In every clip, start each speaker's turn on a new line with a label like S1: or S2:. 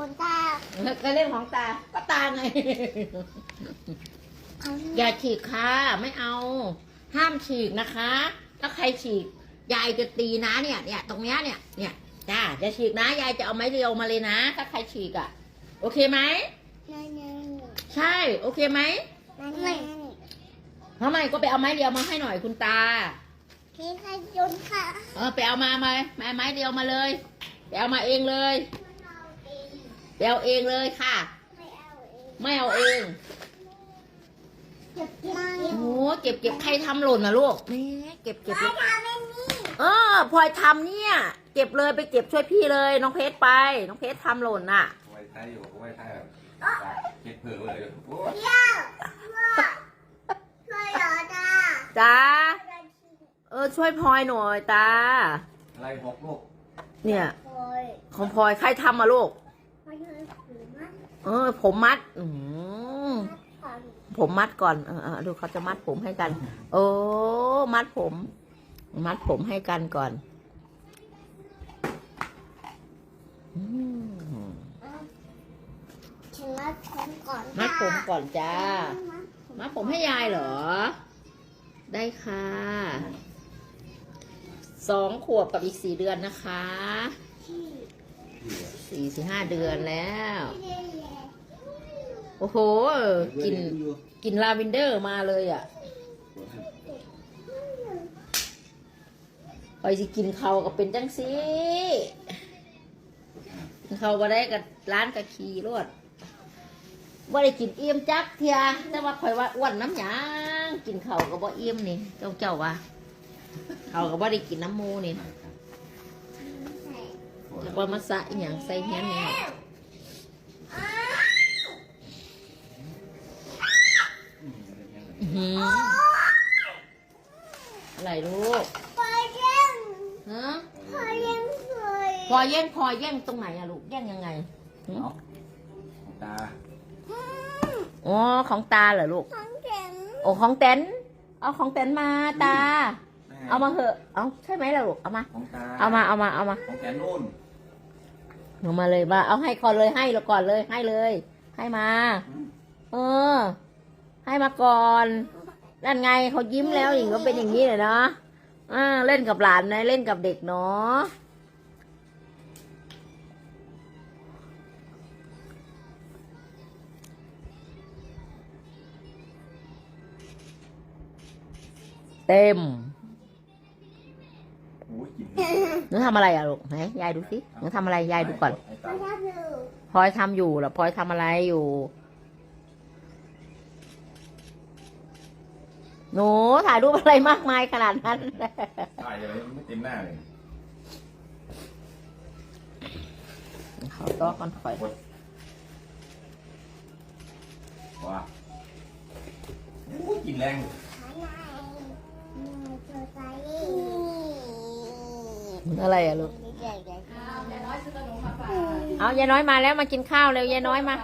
S1: คนตา
S2: ก็เล่นของตา ก็ตาไง
S1: เขา
S2: อย่าฉีกค่ะ ไม่เอา ห้ามฉีกนะคะ ถ้าใครฉีก ยายจะตีนะเนี่ย เนี่ย ตรงเนี้ยเนี่ย เนี่ยจ้าจะฉีกนะ ยายจะเอาไม้เรียวมาเลยนะ ถ้าใครฉีกอะ่ะ โอเคไหม
S1: นั่นนั่น
S2: ใช่ โอเคไหม
S1: นั่นนั่น
S2: ทำไมก็ไปเอาไม้เรียวมาให้หน่อยคุณตา
S1: พี่ขยนค่ะ
S2: เออไปเอามาไหมไม้ไม้เดียวมาเลย ไปเอามาเองเลย ไปเอาเองเลยค่ะ
S1: ไม่เอาเอง
S2: ไม่เอาเอง
S1: เก็บไม่
S2: โอ้โหเก็บเก็บใครทำหล่นนะลูกแหม่เก็บเก็บเลย
S1: ทำไม่มี
S2: เออพลอยทำเนี่ย เก็บเลยไปเก็บช่วยพี่เลย น้องเพชรไป น้องเพชรทำหล่นน่ะ
S3: ไว้ท้ายอยู่ไว้ท้ายแบบเก็บเผื่อไว้เลยโอ้ย
S1: เที่ยวช่วยเหรอตา
S2: จ้าเออช่วยพลอยหน่อยตา
S3: อะไรหกลูก
S2: เนี่ย
S1: โอย
S2: ของพลอยใครทำมาลูก
S1: ไม่เคยถือมัน
S2: เออ ผมมัด อืม
S1: ก่อน
S2: ผมมัดก่อนเออเออดูเขาจะมัดผมให้กัน โอ้มัดผม มัดผมให้กันก่อนอืม
S1: ฉันมัดผมก่อน
S2: มัดผมก่อนจ้า
S1: มัด
S2: มัดผมให้ยายเหรอ ได้ค่ะสองขวบกับอีกสี่เดือนนะคะ
S1: ที่
S2: สี่สี่ห้าเดือนแล้ว โอ้โหกลินกลินลาเวนเดอร์มาเลยอะไปสิกินเขาวก็เป็นจังสิกินเขาวบ่ได้กับร้านกับขี่รวดบ่ได้กินเอี่ยมจักเทียแต่ว่าข่อยว่าอ้วนน้ำหยางกินเขาวก็บ่เอี่ยมนี่เจ้าเจ้าว่าเขาวก็บ่ได้กินน้ำหมูนี่แล้วก็มาสะอหย่างใส่เฮียนนี่ อื้อหืออะไรลูก
S1: พอเลี้ยง
S2: ฮะ
S1: พอเลี้ยงสวย
S2: พอแย่งพอแย่งตรงไหนอะลูกแย่งยังไงหึ
S3: เอาของตา
S2: อ๋อของตาเหรอลูก
S1: ของเข็ม
S2: โอ้ของเต็นเอาของเต็นมาตา
S3: แม่
S2: เอามาเหอะ เอาใช่ไหมล่ะลูกเอามา
S3: ของตา
S2: เอามาเอามาเอามา
S3: ของแกนู่น
S2: เอามาเลยมาเอาให้ก่อนเลยให้เราก่อนเลยให้เลย ให้มา เออให้ มาก่อนนั่นไงเขายิ้มแล้วอย่างก็เป็นอย่างนี้เลยเนาะอ่าเล่นกับหลานนะเล่นกับเด็กเนาะเต็ม
S3: โอ้ยกิน
S2: หนูทำอะไรอะลูกไหนยายดูสิหนูทำอะไรยายดูก่อน
S3: ไอ้
S1: พอ
S3: ตา
S1: ทำอยู่
S2: พลอยทำอยู่หรอพลอยทำอะไรอยู่ หนูถ่ายรูปอะไรมากมายขนาดนั้น
S3: ตายเลยไม่เต็มหน้าเลย
S2: เขาต้อก่อนคอย
S3: กดว้าโอ้ยกินแรง
S1: ขายไหนมือเจอใจ
S2: อะไรอะลูก
S1: เด็กๆ
S2: เอายายน้อยมาแล้วมากินข้าวเร็วยายน้อยมา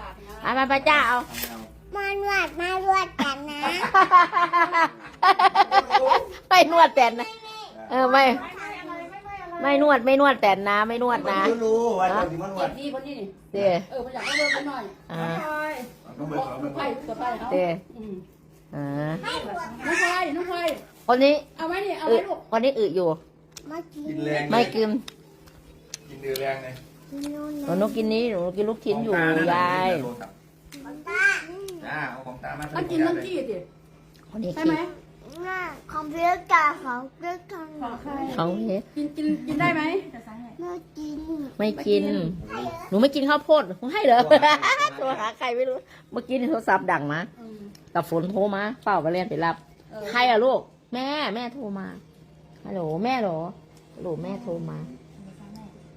S2: เอามาป้าจ้าเอา
S3: เอาไม่เอา
S1: มานวดมานวดกันนะ
S2: ไม่นวดแต่นนะ เออไม่ ไม่นวดไม่นวดแต่นนะ ไม่นวดนะ
S3: ไม่รู้ว่าเราถึงมันวั
S4: เจ็
S3: ด
S4: บดีคนนี้นี่
S2: เด้
S4: เออพยายามเบิ่งกันหน่อย
S2: อ่า
S3: น้องเบิร์ดน้องเบิร์ด
S4: ไผ่ตัวไผ่เขา
S2: เด้
S4: อืม
S2: อ่า
S4: น้องไผ่น้องไผ่
S2: คนนี้
S4: เอาไว้นี่เอา
S2: อึ
S4: ไว้ลูก
S2: คนนี้อึอยู่
S1: มากิน
S3: กินแรง
S2: ไม่กิน
S3: กินเดือแรงเลย
S1: นู่น
S2: หนูกินนี้หนูกินลูกชิ้นอยู่ยาย
S1: ตา
S3: จ้าเอาของตามา
S4: มันกินน้ำจี้ดิ
S2: คนนี้
S4: ใช่
S2: กิ
S4: ไหม
S2: น
S1: หน้าคอมพิวเตอร์ของเรื่องทาง
S4: ของใคร
S2: เขาเฮ้ย
S4: กินกินกินได้ไหม
S1: มากิน
S2: ไม่กิน หนูไม่กินข้าวโพดให้เหรอโทรหาใครไม่รู้ เมื่อกี้นี่โทรศัพท์ดังมา
S4: อืม
S2: กับฝนโทรมา เปล่าก็เรียนไปรับ
S4: เออ
S2: ใครอะลูก แม่แม่โทรมา ฮัลโหลแม่เหรอฮัลโหลแม่โทรมา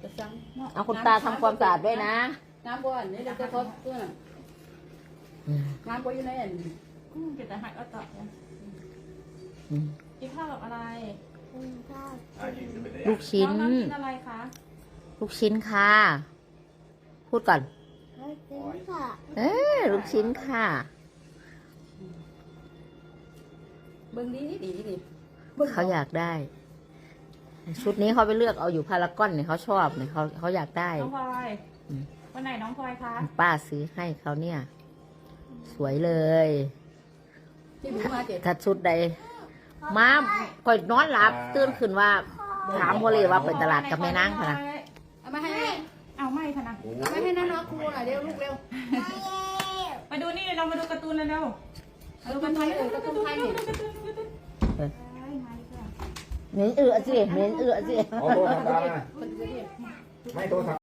S4: จะสั่ง
S2: เอาคุณตาทำความสะอาดด้วยนะ
S4: น้ำบ่อนนี่เดี๋ยวจะทดตัวน่ะ น้ำบ่อยู่ในอัน
S5: อืมเก็บแต่หักเอาต่อเนี่ย
S2: อืม
S5: กินข้าวกับอะไร
S1: คุณพ่อ
S3: อ่ากินจะเป็นไร
S2: ลูกชิ้น
S5: น้องๆกินอะไรคะ
S2: ลูกชิ้นค่ะ พูดก่อน
S1: มากินค่ะ
S2: เออลูกชิ้นค่ะ
S4: เบิ่งดีดีดี
S2: เขาอยากได้ ชุดนี้เขาไปเลือกเอาอยู่พารากอนเนี่ยเขาชอบเนี่ยเขาเขาอยากได้
S5: น้องพลอย
S2: อืม
S5: วันไหนน้องพลอยคะ
S2: ป้าซื้อให้เขาเนี่ย สวยเลย
S4: ที่หนูมาเจ็ด
S2: ถ้าชุดใดมาก่อยนอนหลับตื่นขึ้นว่า ถามพอเลยว่าไปตลาดกับแม่นางพะนะ
S4: เอามาให้
S5: เอาไม่ค่ะนะ
S4: เอามาให้น้องๆครูหน่อยเร็วลูกเร็ว
S5: มาดูนี่เรามาดูการ์ตูนเร็ว
S4: เอาการ์ตูนไทยเออการ์ตูนไทยนี่
S5: การ์ตูนการ์ตูนไม่ค่ะ
S2: เหม็นเอือสิเหม็นเอือสิ
S3: เอาโทรศัพท์ตามมาไม่โทรศัพท์